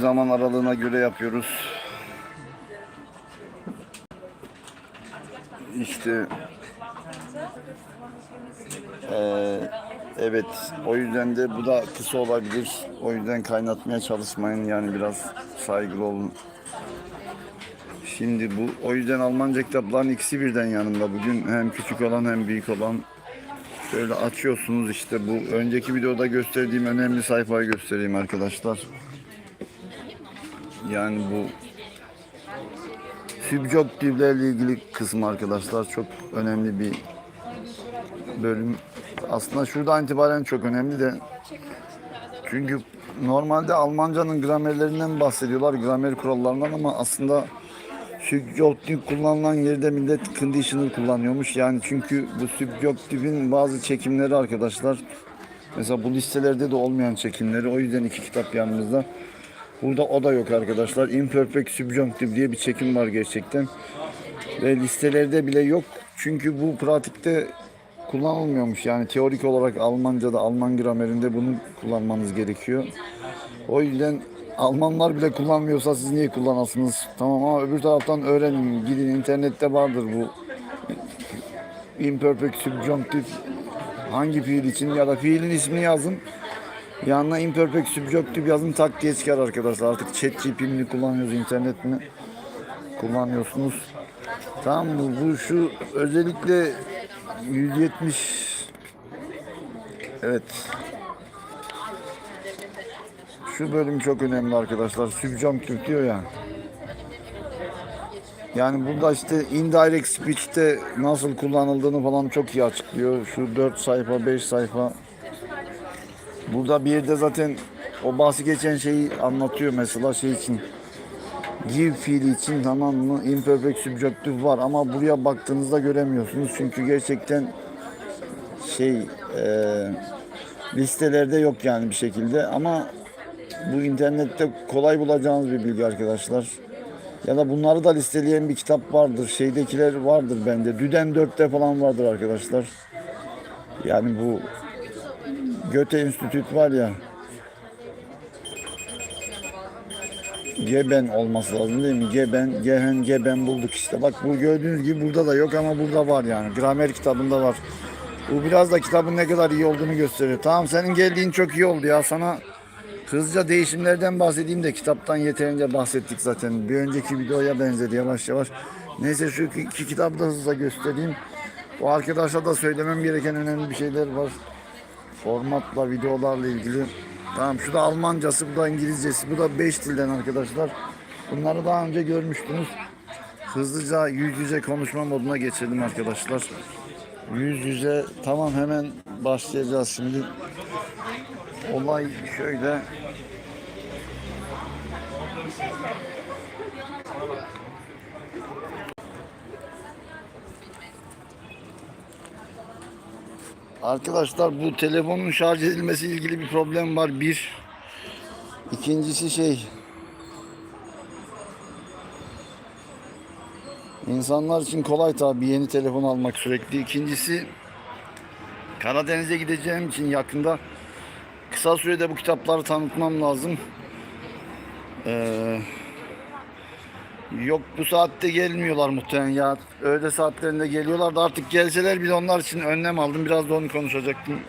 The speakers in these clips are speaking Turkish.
zaman aralığına göre yapıyoruz. İşte eee, evet o yüzden de bu da kısa olabilir. O yüzden kaynatmaya çalışmayın yani biraz saygılı olun. Şimdi bu o yüzden Almanca kitapların ikisi birden yanımda. Bugün hem küçük olan hem büyük olan Şöyle açıyorsunuz işte bu önceki videoda gösterdiğim önemli sayfayı göstereyim arkadaşlar. Yani bu subjektiflerle ilgili kısmı arkadaşlar çok önemli bir bölüm. Aslında şuradan itibaren çok önemli de çünkü normalde Almancanın gramerlerinden bahsediyorlar, gramer kurallarından ama aslında Subjunctive kullanılan yerde millet conditional kullanıyormuş. Yani çünkü bu subjunctive'in bazı çekimleri arkadaşlar. Mesela bu listelerde de olmayan çekimleri. O yüzden iki kitap yanımızda. Burada o da yok arkadaşlar. Imperfect subjunctive diye bir çekim var gerçekten. Ve listelerde bile yok. Çünkü bu pratikte kullanılmıyormuş. Yani teorik olarak Almanca'da, Alman gramerinde bunu kullanmanız gerekiyor. O yüzden Almanlar bile kullanmıyorsa siz niye kullanasınız? Tamam ama öbür taraftan öğrenin. Gidin internette vardır bu. Imperfect subjunctive hangi fiil için ya da fiilin ismini yazın. Yanına imperfect subjunctive yazın tak diye çıkar arkadaşlar. Artık chat GP'ni kullanıyoruz internet mi? Kullanıyorsunuz. Tamam mı? Bu şu özellikle 170 Evet. Şu bölüm çok önemli arkadaşlar. Subjunctive diyor ya. Yani burada işte indirect speech'te nasıl kullanıldığını falan çok iyi açıklıyor. Şu 4 sayfa, 5 sayfa. Burada bir de zaten o bahsi geçen şeyi anlatıyor mesela şey için. Give fiili için tamam mı? Imperfect subjunctive var ama buraya baktığınızda göremiyorsunuz. Çünkü gerçekten şey eee listelerde yok yani bir şekilde ama bu internette kolay bulacağınız bir bilgi arkadaşlar. Ya da bunları da listeleyen bir kitap vardır. Şeydekiler vardır bende. Düden 4'te falan vardır arkadaşlar. Yani bu Göte Enstitüt var ya. Geben olması lazım değil mi? Geben, Gehen, Geben bulduk işte. Bak bu gördüğünüz gibi burada da yok ama burada var yani. Gramer kitabında var. Bu biraz da kitabın ne kadar iyi olduğunu gösteriyor. Tamam senin geldiğin çok iyi oldu ya. Sana hızlıca değişimlerden bahsedeyim de kitaptan yeterince bahsettik zaten. Bir önceki videoya benzedi yavaş yavaş. Neyse şu iki, iki kitabı da hızlıca göstereyim. Bu arkadaşa da söylemem gereken önemli bir şeyler var. Formatla, videolarla ilgili. Tamam şu da Almancası, bu da İngilizcesi. Bu da 5 dilden arkadaşlar. Bunları daha önce görmüştünüz. Hızlıca yüz yüze konuşma moduna geçelim arkadaşlar. Yüz yüze tamam hemen başlayacağız şimdi. Olay şöyle. Arkadaşlar bu telefonun şarj edilmesi ilgili bir problem var. Bir. İkincisi şey. İnsanlar için kolay tabii yeni telefon almak sürekli. İkincisi Karadeniz'e gideceğim için yakında kısa sürede bu kitapları tanıtmam lazım. Ee, yok bu saatte gelmiyorlar muhtemelen ya. Öğle saatlerinde geliyorlar da artık gelseler bile onlar için önlem aldım. Biraz da onu konuşacaktım.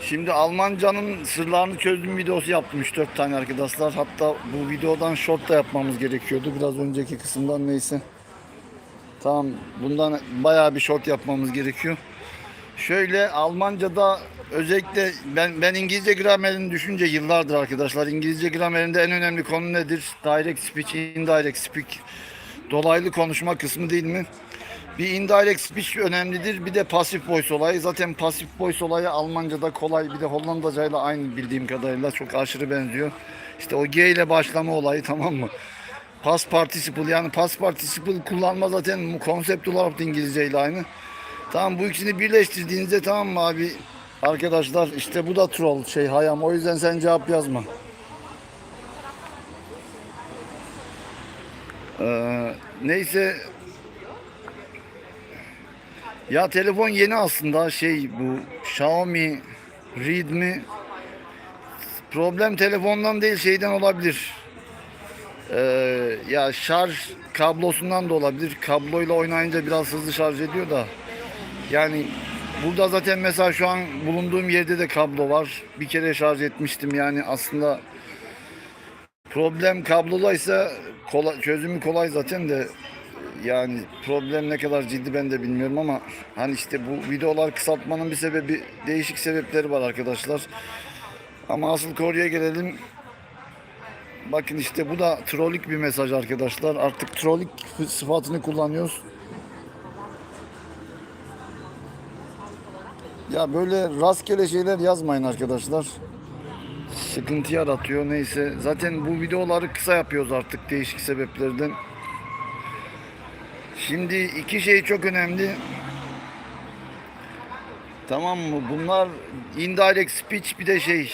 Şimdi Almanca'nın sırlarını çözdüğüm videosu yaptım 3-4 tane arkadaşlar. Hatta bu videodan short da yapmamız gerekiyordu. Biraz önceki kısımdan neyse. Tamam bundan bayağı bir short yapmamız gerekiyor. Şöyle Almanca'da özellikle ben ben İngilizce gramerini düşünce yıllardır arkadaşlar. İngilizce gramerinde en önemli konu nedir? Direct speech, indirect speak. Dolaylı konuşma kısmı değil mi? Bir indirect speech önemlidir. Bir de passive voice olayı. Zaten passive voice olayı Almanca'da kolay. Bir de Hollandacayla aynı bildiğim kadarıyla çok aşırı benziyor. İşte o G ile başlama olayı tamam mı? Past participle yani past participle kullanma zaten konsept olarak da İngilizce ile aynı. Tamam bu ikisini birleştirdiğinizde tamam mı abi arkadaşlar işte bu da troll şey hayam o yüzden sen cevap yazma. Ee, neyse ya telefon yeni aslında şey bu Xiaomi Redmi problem telefondan değil şeyden olabilir. Ee, ya şarj kablosundan da olabilir. Kabloyla oynayınca biraz hızlı şarj ediyor da. Yani burada zaten mesela şu an bulunduğum yerde de kablo var. Bir kere şarj etmiştim yani aslında problem kablolaysa kolay, çözümü kolay zaten de yani problem ne kadar ciddi ben de bilmiyorum ama hani işte bu videolar kısaltmanın bir sebebi değişik sebepleri var arkadaşlar. Ama asıl konuya gelelim. Bakın işte bu da trollik bir mesaj arkadaşlar. Artık trollik sıfatını kullanıyoruz. Ya böyle rastgele şeyler yazmayın arkadaşlar. Sıkıntı yaratıyor neyse. Zaten bu videoları kısa yapıyoruz artık değişik sebeplerden. Şimdi iki şey çok önemli. Tamam mı? Bunlar indirect speech bir de şey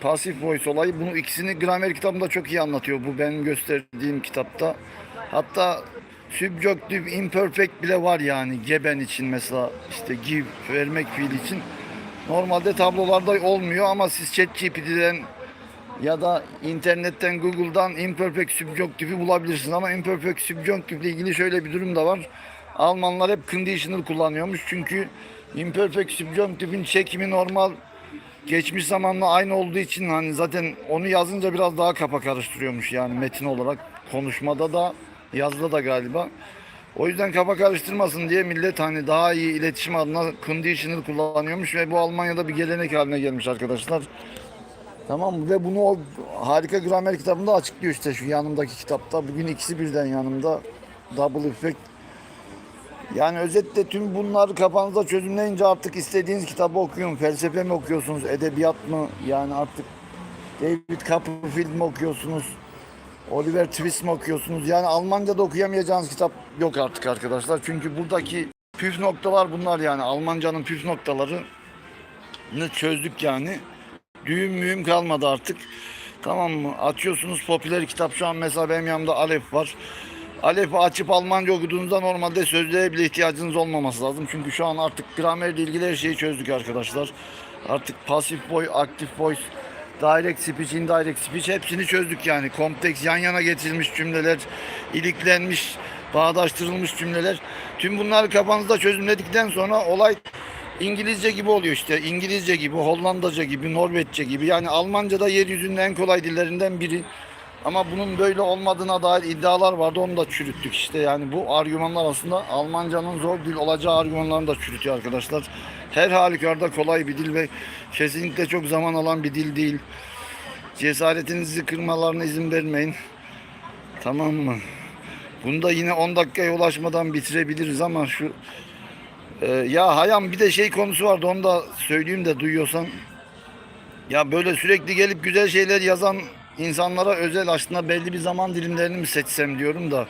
pasif voice olayı. Bunu ikisini gramer kitabında çok iyi anlatıyor. Bu benim gösterdiğim kitapta. Hatta subjunctive imperfect bile var yani geben için mesela işte give vermek fiil için. Normalde tablolarda olmuyor ama siz ChatGPT'den ya da internetten Google'dan imperfect subjunctive'i bulabilirsiniz ama imperfect subjunctive ile ilgili şöyle bir durum da var. Almanlar hep conditional kullanıyormuş çünkü imperfect subjunctive'in çekimi normal geçmiş zamanla aynı olduğu için hani zaten onu yazınca biraz daha kafa karıştırıyormuş yani metin olarak konuşmada da yazıda da galiba. O yüzden kafa karıştırmasın diye millet hani daha iyi iletişim adına conditional kullanıyormuş ve bu Almanya'da bir gelenek haline gelmiş arkadaşlar. Tamam? Ve bunu o harika gramer kitabında açıklıyor işte şu yanımdaki kitapta. Bugün ikisi birden yanımda. Double effect. Yani özetle tüm bunları kafanızda çözümleyince artık istediğiniz kitabı okuyun. Felsefe mi okuyorsunuz, edebiyat mı? Yani artık David Copperfield mi okuyorsunuz? Oliver Twist mi okuyorsunuz? Yani Almanca'da okuyamayacağınız kitap yok artık arkadaşlar. Çünkü buradaki püf noktalar bunlar yani. Almanca'nın püf noktalarını çözdük yani. Düğüm mühüm kalmadı artık. Tamam mı? Açıyorsunuz popüler kitap. Şu an mesela benim yanımda Alef var. Alef'i açıp Almanca okuduğunuzda normalde sözlüğe bile ihtiyacınız olmaması lazım. Çünkü şu an artık gramerle ilgili her şeyi çözdük arkadaşlar. Artık pasif boy, aktif voice, direct speech, indirect speech hepsini çözdük yani. Kompleks yan yana getirilmiş cümleler, iliklenmiş, bağdaştırılmış cümleler. Tüm bunları kafanızda çözümledikten sonra olay İngilizce gibi oluyor işte. İngilizce gibi, Hollandaca gibi, Norveççe gibi. Yani Almanca da yeryüzünün en kolay dillerinden biri. Ama bunun böyle olmadığına dair iddialar vardı. Onu da çürüttük işte. Yani bu argümanlar aslında Almancanın zor dil olacağı argümanlarını da çürütüyor arkadaşlar. Her halükarda kolay bir dil ve kesinlikle çok zaman alan bir dil değil. Cesaretinizi kırmalarına izin vermeyin. Tamam mı? Bunu da yine 10 dakikaya ulaşmadan bitirebiliriz ama şu ee, ya Hayam bir de şey konusu vardı onu da söyleyeyim de duyuyorsan. Ya böyle sürekli gelip güzel şeyler yazan insanlara özel aslında belli bir zaman dilimlerini mi seçsem diyorum da.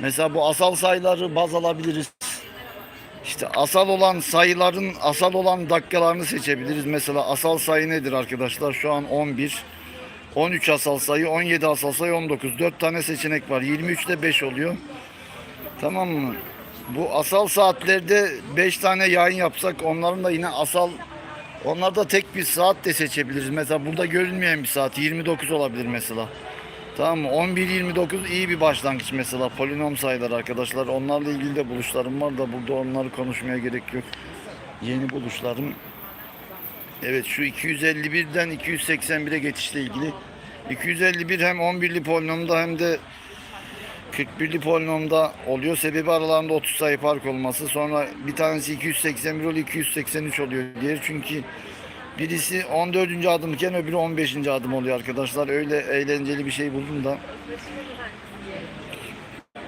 Mesela bu asal sayıları baz alabiliriz. İşte asal olan sayıların asal olan dakikalarını seçebiliriz. Mesela asal sayı nedir arkadaşlar? Şu an 11. 13 asal sayı, 17 asal sayı, 19. 4 tane seçenek var. 23 de 5 oluyor. Tamam mı? Bu asal saatlerde 5 tane yayın yapsak onların da yine asal onlar da tek bir saat de seçebiliriz. Mesela burada görünmeyen bir saat 29 olabilir mesela. Tamam mı? 11-29 iyi bir başlangıç mesela. Polinom sayılar arkadaşlar. Onlarla ilgili de buluşlarım var da burada onları konuşmaya gerek yok. Yeni buluşlarım. Evet şu 251'den 281'e geçişle ilgili. 251 hem 11'li polinomda hem de 41'li polinomda oluyor. Sebebi aralarında 30 sayı fark olması. Sonra bir tanesi 281 oluyor, 283 oluyor diğer. Çünkü birisi 14. adımken öbürü 15. adım oluyor arkadaşlar. Öyle eğlenceli bir şey buldum da.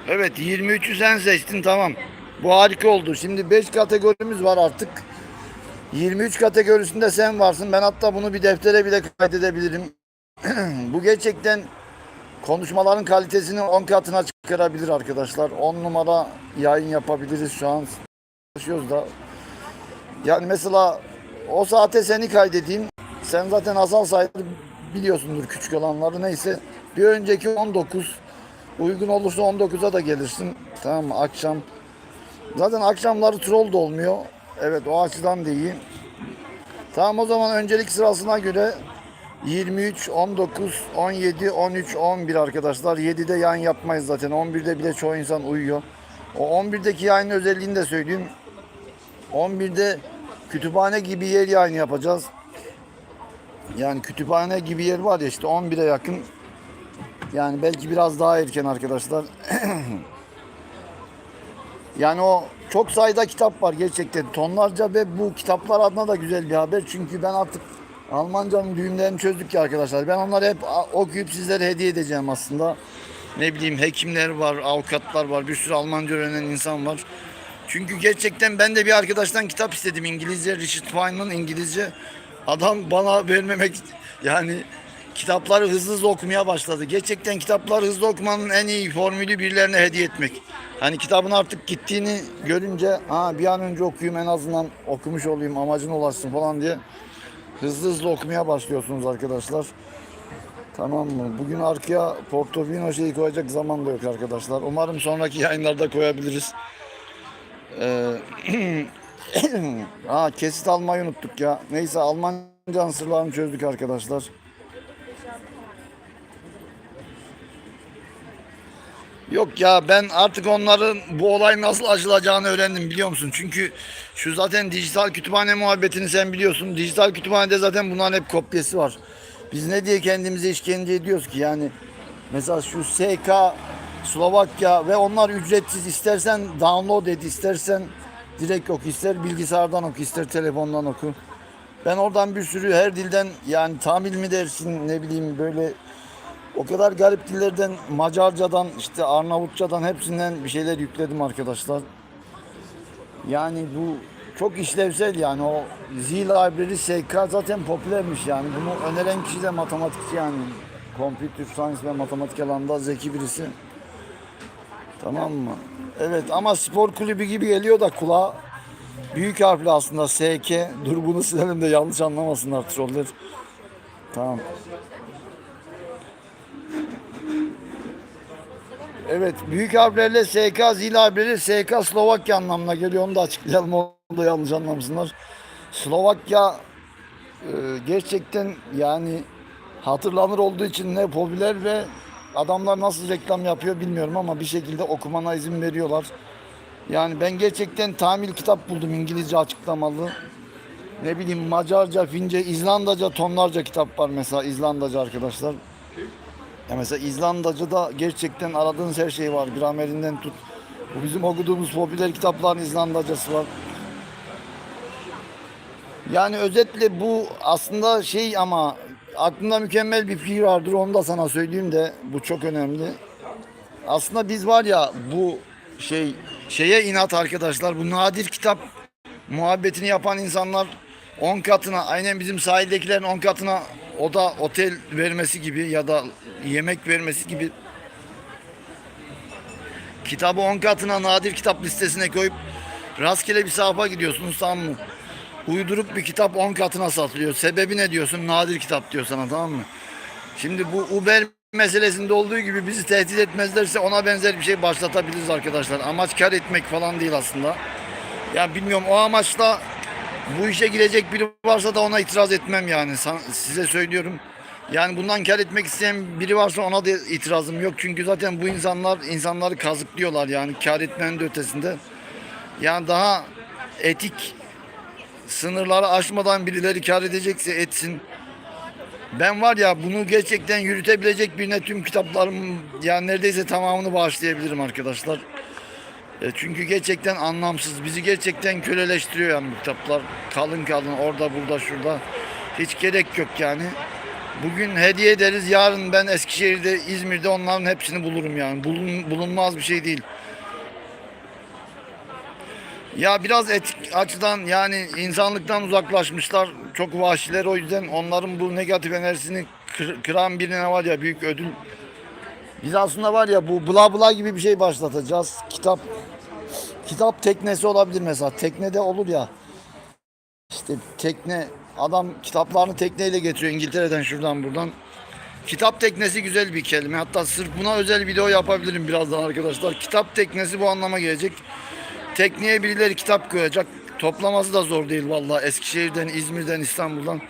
Evet 23'ü sen seçtin tamam. Bu harika oldu. Şimdi 5 kategorimiz var artık. 23 kategorisinde sen varsın. Ben hatta bunu bir deftere bile kaydedebilirim. Bu gerçekten konuşmaların kalitesini 10 katına çıkarabilir arkadaşlar. 10 numara yayın yapabiliriz şu an. Çalışıyoruz da. Yani mesela o saate seni kaydedeyim. Sen zaten asal sayıları biliyorsundur küçük olanları neyse. Bir önceki 19 uygun olursa 19'a da gelirsin. Tamam mı? Akşam. Zaten akşamları troll da olmuyor. Evet o açıdan da iyi. Tamam o zaman öncelik sırasına göre 23, 19, 17, 13, 11 arkadaşlar. 7'de yayın yapmayız zaten. 11'de bile çoğu insan uyuyor. O 11'deki yayın özelliğini de söyleyeyim. 11'de kütüphane gibi yer yayını yapacağız. Yani kütüphane gibi yer var ya işte 11'e yakın. Yani belki biraz daha erken arkadaşlar. yani o çok sayıda kitap var gerçekten tonlarca ve bu kitaplar adına da güzel bir haber. Çünkü ben artık Almanca'nın düğümlerini çözdük ya arkadaşlar. Ben onları hep okuyup sizlere hediye edeceğim aslında. Ne bileyim hekimler var, avukatlar var, bir sürü Almanca öğrenen insan var. Çünkü gerçekten ben de bir arkadaştan kitap istedim İngilizce. Richard Feynman İngilizce. Adam bana vermemek yani kitapları hızlı hızlı okumaya başladı. Gerçekten kitapları hızlı okumanın en iyi formülü birilerine hediye etmek. Hani kitabın artık gittiğini görünce ha bir an önce okuyayım en azından okumuş olayım amacına ulaşsın falan diye hızlı hızlı okumaya başlıyorsunuz arkadaşlar. Tamam mı? Bugün arkaya Portofino şeyi koyacak zaman da yok arkadaşlar. Umarım sonraki yayınlarda koyabiliriz. Ee, Aa, kesit almayı unuttuk ya. Neyse Almanca sırlarını çözdük arkadaşlar. Yok ya ben artık onların bu olay nasıl aşılacağını öğrendim biliyor musun? Çünkü şu zaten dijital kütüphane muhabbetini sen biliyorsun. Dijital kütüphanede zaten bunların hep kopyası var. Biz ne diye kendimize işkence ediyoruz ki yani. Mesela şu SK Slovakya ve onlar ücretsiz istersen download et istersen direkt oku ister bilgisayardan oku ister telefondan oku. Ben oradan bir sürü her dilden yani tamil mi dersin ne bileyim böyle o kadar garip dillerden Macarcadan işte Arnavutçadan hepsinden bir şeyler yükledim arkadaşlar. Yani bu çok işlevsel yani o Z Library SK zaten popülermiş yani. Bunu öneren kişi de matematikçi yani. Computer Science ve matematik alanında zeki birisi. Tamam mı? Evet ama spor kulübü gibi geliyor da kulağa büyük harfli aslında SK. Dur bunu silelim de yanlış anlamasınlar troller. Tamam. Evet, büyük harflerle SK zil harfleri SK Slovakya anlamına geliyor. Onu da açıklayalım. Onu da yanlış anlamasınlar. Slovakya e, gerçekten yani hatırlanır olduğu için ne popüler ve adamlar nasıl reklam yapıyor bilmiyorum ama bir şekilde okumana izin veriyorlar. Yani ben gerçekten tamil kitap buldum İngilizce açıklamalı. Ne bileyim Macarca, Fince, İzlandaca tonlarca kitap var mesela İzlandaca arkadaşlar. Ya mesela İzlandaca'da gerçekten aradığınız her şey var. Gramerinden tut. Bu bizim okuduğumuz popüler kitapların İzlandacası var. Yani özetle bu aslında şey ama aklımda mükemmel bir fikir vardır. Onu da sana söyleyeyim de bu çok önemli. Aslında biz var ya bu şey şeye inat arkadaşlar. Bu nadir kitap muhabbetini yapan insanlar 10 katına aynen bizim sahildekilerin 10 katına o da otel vermesi gibi ya da yemek vermesi gibi kitabı 10 katına nadir kitap listesine koyup rastgele bir sayfa gidiyorsunuz tamam mı? Uydurup bir kitap 10 katına satılıyor. Sebebi ne diyorsun? Nadir kitap diyor sana tamam mı? Şimdi bu Uber meselesinde olduğu gibi bizi tehdit etmezlerse ona benzer bir şey başlatabiliriz arkadaşlar. Amaç kar etmek falan değil aslında. Ya bilmiyorum o amaçla bu işe girecek biri varsa da ona itiraz etmem yani. Size söylüyorum. Yani bundan kar etmek isteyen biri varsa ona da itirazım yok. Çünkü zaten bu insanlar insanları kazıklıyorlar yani kar etmenin de ötesinde. Yani daha etik sınırları aşmadan birileri kar edecekse etsin. Ben var ya bunu gerçekten yürütebilecek birine tüm kitaplarım yani neredeyse tamamını bağışlayabilirim arkadaşlar. E, çünkü gerçekten anlamsız. Bizi gerçekten köleleştiriyor yani bu kitaplar. Kalın kalın orada burada şurada. Hiç gerek yok yani. Bugün hediye ederiz. Yarın ben Eskişehir'de, İzmir'de onların hepsini bulurum yani. Bulun, bulunmaz bir şey değil. Ya biraz etik açıdan yani insanlıktan uzaklaşmışlar. Çok vahşiler o yüzden onların bu negatif enerjisini kır- kıran birine var ya büyük ödül. Biz aslında var ya bu bla bla gibi bir şey başlatacağız. Kitap kitap teknesi olabilir mesela. Teknede olur ya. İşte tekne adam kitaplarını tekneyle getiriyor İngiltere'den şuradan buradan. Kitap teknesi güzel bir kelime. Hatta sırf buna özel video yapabilirim birazdan arkadaşlar. Kitap teknesi bu anlama gelecek. Tekneye birileri kitap koyacak. toplaması da zor değil vallahi. Eskişehir'den, İzmir'den, İstanbul'dan.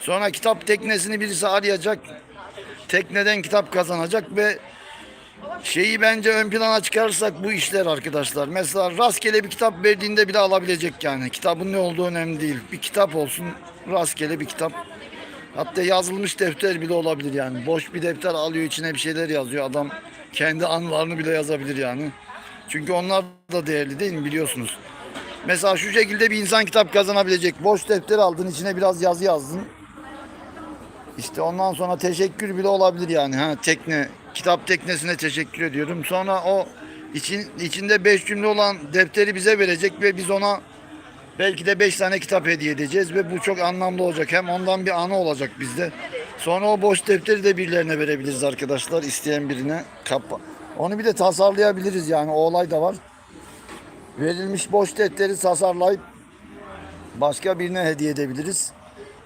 Sonra kitap teknesini birisi arayacak. Tekneden kitap kazanacak ve şeyi bence ön plana çıkarırsak bu işler arkadaşlar. Mesela rastgele bir kitap verdiğinde bile alabilecek yani. Kitabın ne olduğu önemli değil. Bir kitap olsun, rastgele bir kitap. Hatta yazılmış defter bile olabilir yani. Boş bir defter alıyor içine bir şeyler yazıyor. Adam kendi anılarını bile yazabilir yani. Çünkü onlar da değerli değil mi biliyorsunuz. Mesela şu şekilde bir insan kitap kazanabilecek. Boş defter aldın içine biraz yazı yazdın. İşte ondan sonra teşekkür bile olabilir yani. Ha tekne, kitap teknesine teşekkür ediyorum. Sonra o için içinde beş cümle olan defteri bize verecek ve biz ona belki de beş tane kitap hediye edeceğiz ve bu çok anlamlı olacak. Hem ondan bir anı olacak bizde. Sonra o boş defteri de birilerine verebiliriz arkadaşlar isteyen birine. Kapa. Onu bir de tasarlayabiliriz yani o olay da var. Verilmiş boş defteri tasarlayıp başka birine hediye edebiliriz.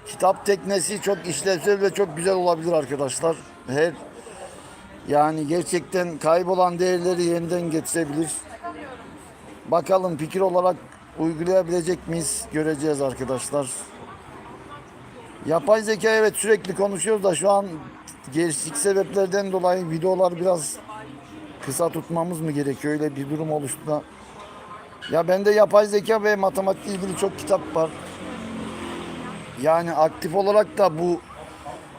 Kitap teknesi çok işlevsel ve çok güzel olabilir arkadaşlar. Her yani gerçekten kaybolan değerleri yeniden getirebilir. Bakalım fikir olarak uygulayabilecek miyiz göreceğiz arkadaşlar. Yapay zeka evet sürekli konuşuyoruz da şu an gelişik sebeplerden dolayı videolar biraz kısa tutmamız mı gerekiyor? Öyle bir durum oluştu da. Ya bende yapay zeka ve matematikle ilgili çok kitap var. Yani aktif olarak da bu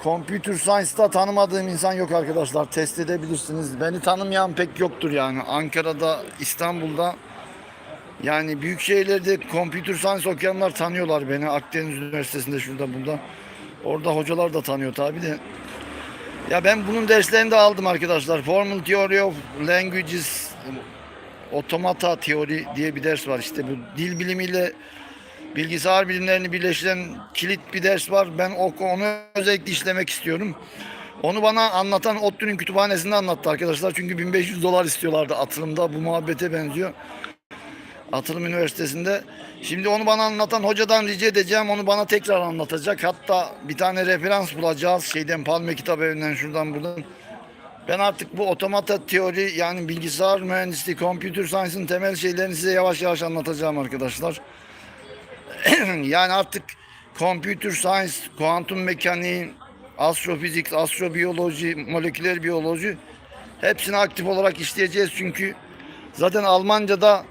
Computer Science'da tanımadığım insan yok arkadaşlar. Test edebilirsiniz. Beni tanımayan pek yoktur yani. Ankara'da, İstanbul'da yani büyük şehirlerde Computer Science okuyanlar tanıyorlar beni. Akdeniz Üniversitesi'nde şurada burada. Orada hocalar da tanıyor tabi de. Ya ben bunun derslerini de aldım arkadaşlar. Formal Theory of Languages Automata Theory diye bir ders var. İşte bu dil bilimiyle bilgisayar bilimlerini birleştiren kilit bir ders var. Ben o- onu özellikle işlemek istiyorum. Onu bana anlatan ODTÜ'nün kütüphanesinde anlattı arkadaşlar. Çünkü 1500 dolar istiyorlardı atılımda. Bu muhabbete benziyor. Atılım Üniversitesi'nde. Şimdi onu bana anlatan hocadan rica edeceğim. Onu bana tekrar anlatacak. Hatta bir tane referans bulacağız. Şeyden Palme Kitap Evi'nden şuradan buradan. Ben artık bu otomata teori yani bilgisayar mühendisliği, computer science'ın temel şeylerini size yavaş yavaş anlatacağım arkadaşlar. yani artık computer science, kuantum mekaniği, astrofizik, astrobiyoloji, moleküler biyoloji hepsini aktif olarak işleyeceğiz çünkü zaten Almanca'da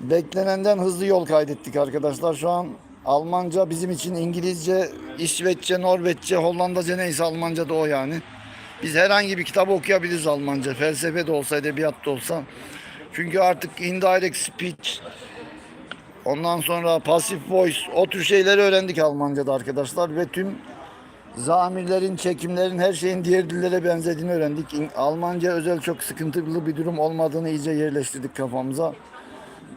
beklenenden hızlı yol kaydettik arkadaşlar. Şu an Almanca bizim için İngilizce, İsveççe, Norveççe, Hollandaca neyse Almanca da o yani. Biz herhangi bir kitabı okuyabiliriz Almanca. Felsefe de olsa, edebiyat da olsa. Çünkü artık indirect speech, ondan sonra passive voice, o tür şeyleri öğrendik Almanca'da arkadaşlar. Ve tüm zamirlerin, çekimlerin, her şeyin diğer dillere benzediğini öğrendik. Almanca özel çok sıkıntılı bir durum olmadığını iyice yerleştirdik kafamıza.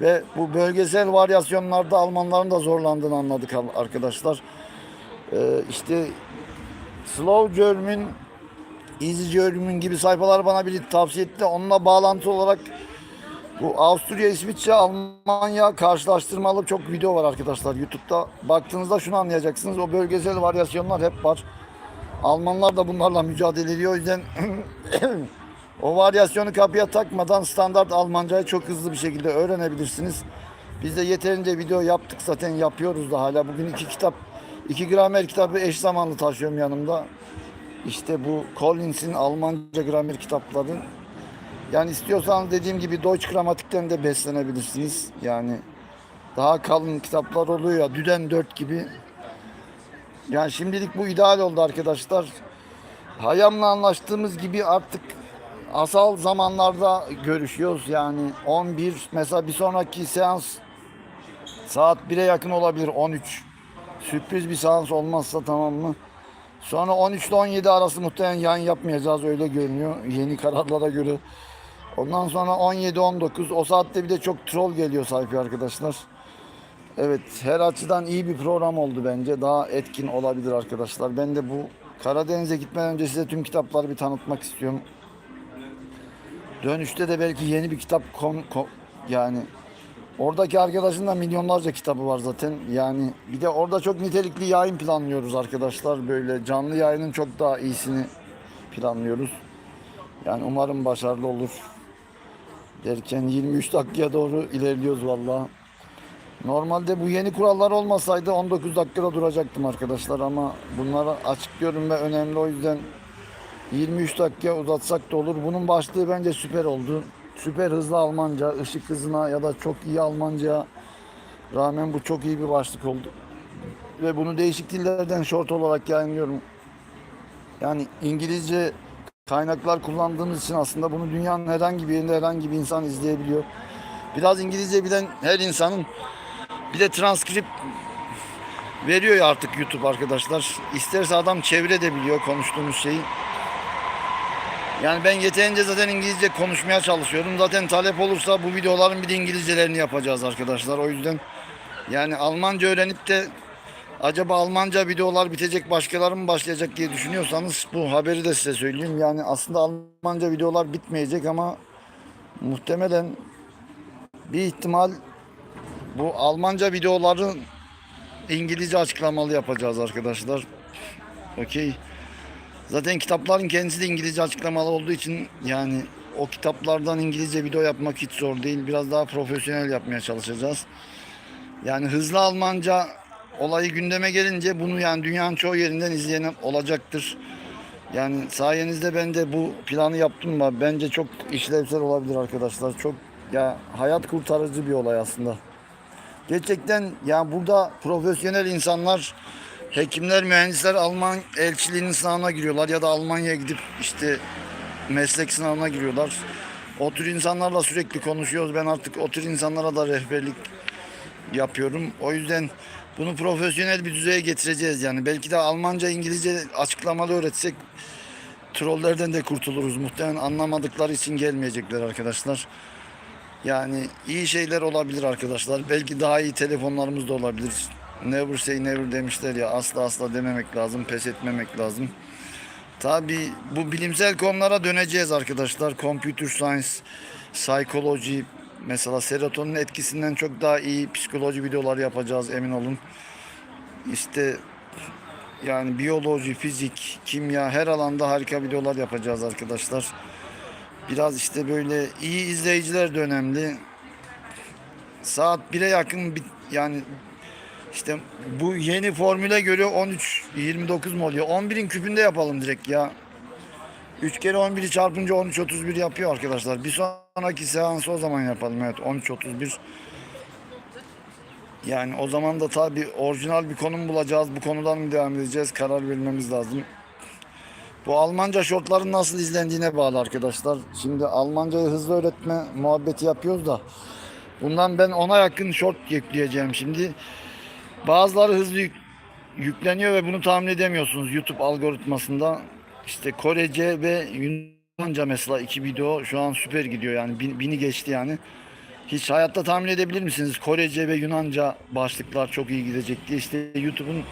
Ve bu bölgesel varyasyonlarda Almanların da zorlandığını anladık arkadaşlar. Ee, işte Slow German, Easy German gibi sayfalar bana biri tavsiye etti. Onunla bağlantı olarak bu Avusturya, İsviçre, Almanya karşılaştırmalı çok video var arkadaşlar YouTube'da. Baktığınızda şunu anlayacaksınız. O bölgesel varyasyonlar hep var. Almanlar da bunlarla mücadele ediyor. O yüzden o varyasyonu kapıya takmadan standart Almancayı çok hızlı bir şekilde öğrenebilirsiniz. Biz de yeterince video yaptık zaten yapıyoruz da hala. Bugün iki kitap, iki gramer kitabı eş zamanlı taşıyorum yanımda. İşte bu Collins'in Almanca gramer kitapları. Yani istiyorsanız dediğim gibi Deutsch gramatikten de beslenebilirsiniz. Yani daha kalın kitaplar oluyor ya Düden 4 gibi. Yani şimdilik bu ideal oldu arkadaşlar. Hayam'la anlaştığımız gibi artık asal zamanlarda görüşüyoruz. Yani 11 mesela bir sonraki seans saat 1'e yakın olabilir 13. Sürpriz bir seans olmazsa tamam mı? Sonra 13 ile 17 arası muhtemelen yayın yapmayacağız öyle görünüyor yeni kararlara göre. Ondan sonra 17-19 o saatte bir de çok troll geliyor sayfaya arkadaşlar. Evet her açıdan iyi bir program oldu bence. Daha etkin olabilir arkadaşlar. Ben de bu Karadeniz'e gitmeden önce size tüm kitapları bir tanıtmak istiyorum. Dönüşte de belki yeni bir kitap kon, kon- yani oradaki arkadaşın da milyonlarca kitabı var zaten. Yani bir de orada çok nitelikli yayın planlıyoruz arkadaşlar. Böyle canlı yayının çok daha iyisini planlıyoruz. Yani umarım başarılı olur. Derken 23 dakikaya doğru ilerliyoruz vallahi. Normalde bu yeni kurallar olmasaydı 19 dakikada duracaktım arkadaşlar ama bunları açıklıyorum ve önemli o yüzden 23 dakika uzatsak da olur. Bunun başlığı bence süper oldu. Süper hızlı Almanca, ışık hızına ya da çok iyi Almanca rağmen bu çok iyi bir başlık oldu. Ve bunu değişik dillerden short olarak yayınlıyorum. Yani İngilizce kaynaklar kullandığımız için aslında bunu dünyanın herhangi bir yerinde herhangi bir insan izleyebiliyor. Biraz İngilizce bilen her insanın bir de transkript veriyor ya artık YouTube arkadaşlar. İsterse adam çevire de biliyor konuştuğumuz şeyi. Yani ben yeterince zaten İngilizce konuşmaya çalışıyorum. Zaten talep olursa bu videoların bir de İngilizcelerini yapacağız arkadaşlar. O yüzden yani Almanca öğrenip de acaba Almanca videolar bitecek başkaları mı başlayacak diye düşünüyorsanız bu haberi de size söyleyeyim. Yani aslında Almanca videolar bitmeyecek ama muhtemelen bir ihtimal bu Almanca videoları İngilizce açıklamalı yapacağız arkadaşlar. Okey. Zaten kitapların kendisi de İngilizce açıklamalı olduğu için yani o kitaplardan İngilizce video yapmak hiç zor değil. Biraz daha profesyonel yapmaya çalışacağız. Yani hızlı Almanca olayı gündeme gelince bunu yani dünyanın çoğu yerinden izleyen olacaktır. Yani sayenizde ben de bu planı yaptım mı bence çok işlevsel olabilir arkadaşlar. Çok ya hayat kurtarıcı bir olay aslında. Gerçekten ya burada profesyonel insanlar, hekimler, mühendisler Alman elçiliğinin sınavına giriyorlar ya da Almanya'ya gidip işte meslek sınavına giriyorlar. O tür insanlarla sürekli konuşuyoruz. Ben artık o tür insanlara da rehberlik yapıyorum. O yüzden bunu profesyonel bir düzeye getireceğiz yani. Belki de Almanca, İngilizce açıklamalı öğretsek trollerden de kurtuluruz. Muhtemelen anlamadıkları için gelmeyecekler arkadaşlar. Yani iyi şeyler olabilir arkadaşlar. Belki daha iyi telefonlarımız da olabilir. Never say never demişler ya asla asla dememek lazım, pes etmemek lazım. Tabi bu bilimsel konulara döneceğiz arkadaşlar. Computer science, psychology, mesela serotonin etkisinden çok daha iyi psikoloji videolar yapacağız emin olun. İşte yani biyoloji, fizik, kimya her alanda harika videolar yapacağız arkadaşlar. Biraz işte böyle iyi izleyiciler de önemli. Saat 1'e yakın bir, yani işte bu yeni formüle göre 13 29 mu oluyor? 11'in küpünde yapalım direkt ya. 3 kere 11'i çarpınca 13 31 yapıyor arkadaşlar. Bir sonraki seansı o zaman yapalım evet 13 31. Yani o zaman da tabi orijinal bir konum bulacağız. Bu konudan mı devam edeceğiz? Karar vermemiz lazım. Bu Almanca şortların nasıl izlendiğine bağlı arkadaşlar. Şimdi Almancayı hızlı öğretme muhabbeti yapıyoruz da. Bundan ben ona yakın short yükleyeceğim şimdi. Bazıları hızlı yük- yükleniyor ve bunu tahmin edemiyorsunuz YouTube algoritmasında. İşte Korece ve Yunanca mesela iki video şu an süper gidiyor yani bin- bini geçti yani. Hiç hayatta tahmin edebilir misiniz? Korece ve Yunanca başlıklar çok iyi gidecek diye. İşte YouTube'un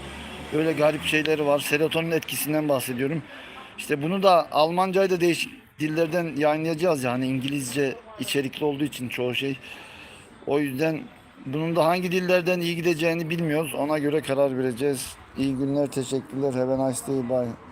böyle garip şeyleri var. Serotonin etkisinden bahsediyorum. İşte bunu da Almancayı da değişik dillerden yayınlayacağız yani İngilizce içerikli olduğu için çoğu şey. O yüzden bunun da hangi dillerden iyi gideceğini bilmiyoruz. Ona göre karar vereceğiz. İyi günler, teşekkürler. Have a nice day. Bye.